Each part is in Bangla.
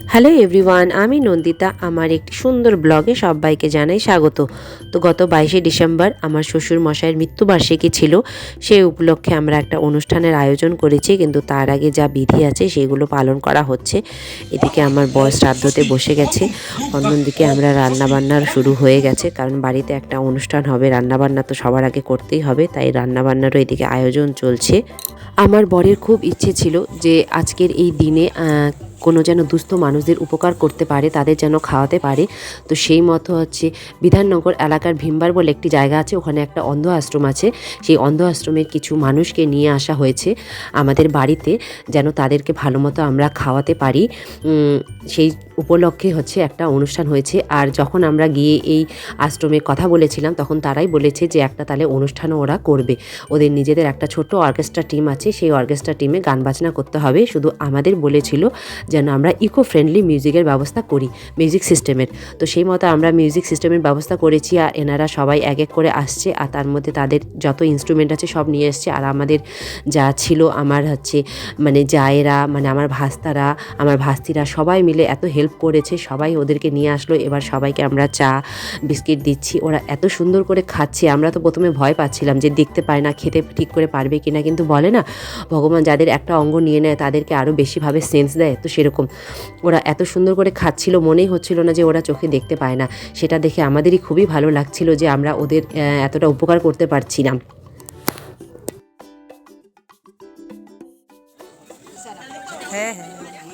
হ্যালো এভরিওয়ান, আমি নন্দিতা। আমার একটি সুন্দর ব্লগে সবাইকে জানাই স্বাগত। তো গত বাইশে ডিসেম্বর আমার শ্বশুর মশাইয়ের মৃত্যুবার্ষিকী ছিল। সেই উপলক্ষে আমরা একটা অনুষ্ঠানের আয়োজন করেছি, কিন্তু তার আগে যা বিধি আছে সেগুলো পালন করা হচ্ছে। এদিকে আমার বর শ্রাদ্ধতে বসে গেছে। অন্যদিকে আমরা রান্নাবান্নার শুরু হয়ে গেছে, কারণ বাড়িতে একটা অনুষ্ঠান হবে। রান্নাবান্না তো সবার আগে করতেই হবে, তাই রান্নাবান্নারও এদিকে আয়োজন চলছে। আমার বরের খুব ইচ্ছে ছিল যে আজকের এই দিনে কোনো যেন দুস্থ মানুষদের উপকার করতে পারে, তাদের যেন খাওয়াতে পারে। তো সেই মতো হচ্ছে বিধাননগর এলাকার ভীমবার বলে একটি জায়গা আছে, ওখানে একটা অন্ধ আশ্রম আছে। সেই অন্ধ আশ্রমের কিছু মানুষকে নিয়ে আসা হয়েছে আমাদের বাড়িতে, যেন তাদেরকে ভালো মতো আমরা খাওয়াতে পারি। সেই উপলক্ষে হচ্ছে একটা অনুষ্ঠান হয়েছে। আর যখন আমরা গিয়ে এই আশ্রমে কথা বলেছিলাম, তখন তারাই বলেছে যে একটা তাহলে অনুষ্ঠানও ওরা করবে। ওদের নিজেদের একটা ছোট্ট অর্কেস্ট্রা টিম আছে, সেই অর্কেস্ট্রা টিমে গান বাজনা করতে হবে। শুধু আমাদের বলেছিল যেন আমরা ইকো ফ্রেন্ডলি মিউজিকের ব্যবস্থা করি মিউজিক সিস্টেমের তো সেই মতো আমরা মিউজিক সিস্টেমের ব্যবস্থা করেছি আর এনারা সবাই এক এক করে আসছে আর তার মধ্যে তাদের যত ইনস্ট্রুমেন্ট আছে সব নিয়ে এসছে। আর আমাদের যা ছিল, আমার হচ্ছে মানে জায়েরা মানে আমার ভাস্তারা, আমার ভাস্তিরা সবাই মিলে এত হেল্প করেছে, সবাই ওদেরকে নিয়ে আসলো। এবার সবাইকে আমরা চা, বিস্কিট দিচ্ছি। ওরা এত সুন্দর করে খাচ্ছে, আমরা তো প্রথমে ভয় পাচ্ছিলাম যে দেখতে পায় না, খেতে ঠিক করে পারবে কিনা, কিন্তু বলে না, ভগবান যাদের একটা অঙ্গ নিয়ে নেয়, তাদেরকে আরও বেশিভাবে সেন্স দেয়, তো সেরকম। ওরা এত সুন্দর করে খাচ্ছিল, মনেই হচ্ছিল না যে ওরা চোখে দেখতে পায় না। সেটা দেখে আমাদেরই খুবই ভালো লাগছিল যে আমরা ওদের এতটা উপকার করতে পারছিলাম হ্যাঁ হ্যাঁ।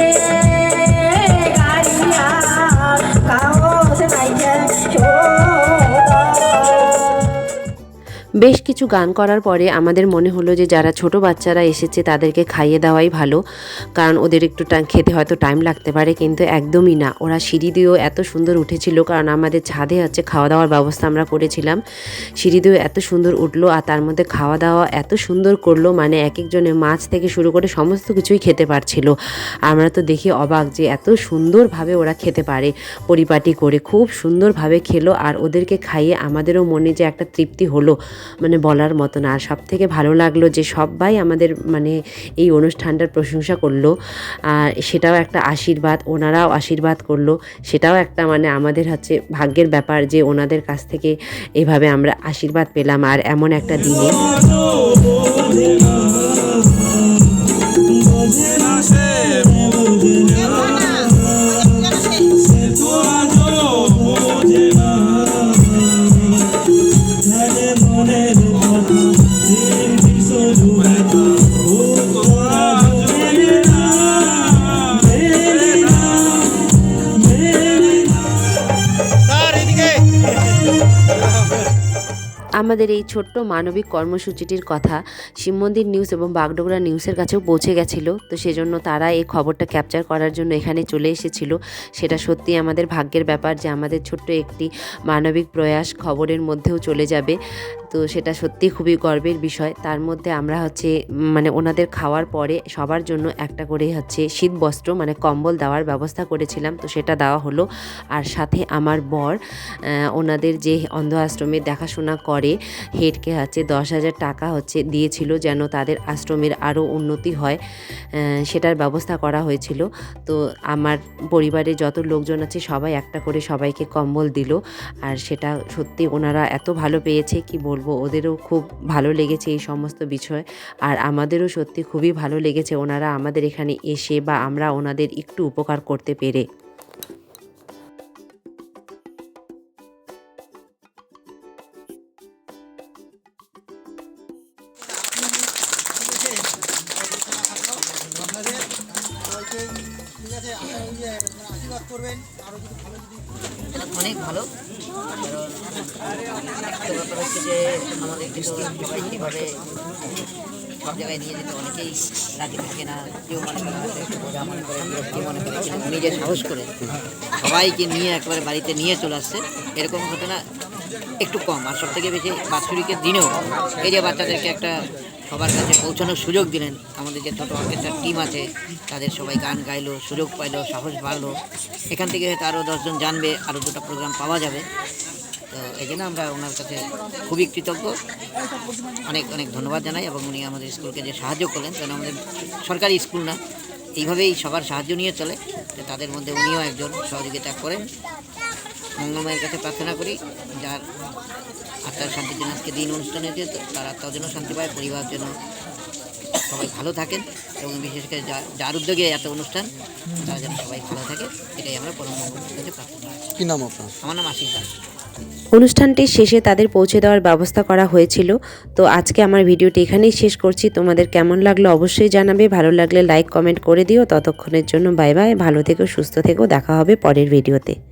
বেশ কিছু গান করার পরে আমাদের মনে হলো যে যারা ছোট বাচ্চারা এসেছে তাদেরকে খাইয়ে দেওয়াই ভালো। কারণ ওদের একটু খেতে হয়তো টাইম লাগতে পারে, কিন্তু একদমই না। ওরা সিঁড়ি দিয়েও এত সুন্দর উঠেছিল, কারণ আমাদের ছাদে হচ্ছে খাওয়া দাওয়ার ব্যবস্থা আমরা করেছিলাম। সিঁড়ি দিয়েও এত সুন্দর উঠল আর তার মধ্যে খাওয়া দাওয়া এত সুন্দর করল মানে এক একজনের মাছ থেকে শুরু করে সমস্ত কিছুই খেতে পারছিল। আমরা তো দেখি অবাক যে এত সুন্দরভাবে ওরা খেতে পারে, পরিপাটি করে, খুব সুন্দরভাবে খেলো আর ওদেরকে খাইয়ে আমাদেরও মনে যে একটা তৃপ্তি হলো। মানে বলার মতো না আর সব থেকে ভালো লাগল যে সবাই আমাদের মানে এই অনুষ্ঠানটার প্রশংসা করল। আর সেটাও একটা আশীর্বাদ, ওনারাও আশীর্বাদ করল। সেটাও একটা মানে আমাদের হচ্ছে ভাগ্যের ব্যাপার যে ওনাদের কাছ থেকে এভাবে আমরা আশীর্বাদ পেলাম আর এমন একটা দিনে। আমাদের এই ছোট্ট মানবিক কর্মসূচিটির কথা শিব মন্দির নিউজ এবং বাগডোগরা নিউজের কাছেও পৌঁছে গেছিল। তো সেজন্য তারা এই খবরটা ক্যাপচার করার জন্য এখানে চলে এসেছিল। সেটা সত্যি আমাদের ভাগ্যের ব্যাপার যে আমাদের ছোট্ট একটি মানবিক প্রয়াস খবরের মধ্যেও চলে যাবে। তো সেটা সত্যি খুবই গর্বের বিষয়। তার মধ্যে আমরা হচ্ছে মানে ওনাদের খাওয়ার পরে সবার জন্য একটা করে হচ্ছে শীত বস্ত্র মানে কম্বল দেওয়ার ব্যবস্থা করেছিলাম। তো সেটা দেওয়া হলো। আর সাথে আমার বর ওনাদের যে অন্ধ আশ্রমে দেখাশোনা করে, হেডকে হচ্ছে দশ হাজার টাকা হচ্ছে দিয়েছিল যেন তাদের আশ্রমের আরও উন্নতি হয়। সেটার ব্যবস্থা করা হয়েছিল। তো আমার পরিবারে যত লোকজন আছে সবাই একটা করে সবাইকে কম্বল দিল। আর সেটা সত্যি ওনারা এত ভালো পেয়েছে, কি বলব, ওদেরও খুব ভালো লেগেছে এই সমস্ত বিষয়। আর আমাদেরও সত্যি খুবই ভালো লেগেছে ওনারা আমাদের এখানে এসে বা আমরা ওনাদের একটু উপকার করতে পেরে। ঠিক আছে অনেক ভালো। একটা ব্যাপার হচ্ছে যে আমাদের কিন্তু কীভাবে সব জায়গায় নিয়ে যেতে অনেকেই রাজি থাকে না, কেউ মনে করে মনে করে কিন্তু সাহস করে সবাইকে নিয়ে একেবারে বাড়িতে নিয়ে চলে আসছে। এরকম ঘটনা একটু কম, আর সব থেকে বেশি বাৎসরিকের দিনেও এই যে বাচ্চাদেরকে একটা সবার কাছে পৌঁছানোর সুযোগ দিলেন। আমাদের যে ছোটো অর্কেস্ট্রার টিম আছে, তাদের সবাই গান গাইলো, সুযোগ পাইলো, সাহস বাড়লো। এখান থেকে হয়তো আরও দশজন জানবে আরও দুটো প্রোগ্রাম পাওয়া যাবে। তো এই জন্য আমরা ওনার কাছে খুবই কৃতজ্ঞ। অনেক অনেক ধন্যবাদ জানাই এবং উনি আমাদের স্কুলকে যে সাহায্য করলেন, কারণ আমাদের সরকারি স্কুল না, এইভাবেই সবার সাহায্য নিয়ে চলে। তো তাদের মধ্যে উনিও একজন সহযোগিতা করেন। মঙ্গলমায়ের কাছে প্রার্থনা করি, যার আত্মার শান্তির জন্য আজকে দিন অনুষ্ঠান হয়েছে তো তার আত্মার জন্য শান্তি পায় পরিবার যেন সবাই ভালো থাকেন এবং বিশেষ করে যা- যার উদ্যোগে এত অনুষ্ঠান তারা যেন সবাই ভালো থাকে এটাই আমরা পরম কাছে প্রার্থনা করি। কি নাম আপনার? আমার নাম আশিস দাস। অনুষ্ঠানটির শেষে তাদের পৌঁছে দেওয়ার ব্যবস্থা করা হয়েছিল। তো আজকে আমার ভিডিওটি এখানেই শেষ করছি। তোমাদের কেমন লাগল অবশ্যই জানাবে। ভালো লাগলে লাইক কমেন্ট করে দিও। ততক্ষণের জন্য বাই বাই। ভালো থেকো সুস্থ থেকো। দেখা হবে পরের ভিডিওতে।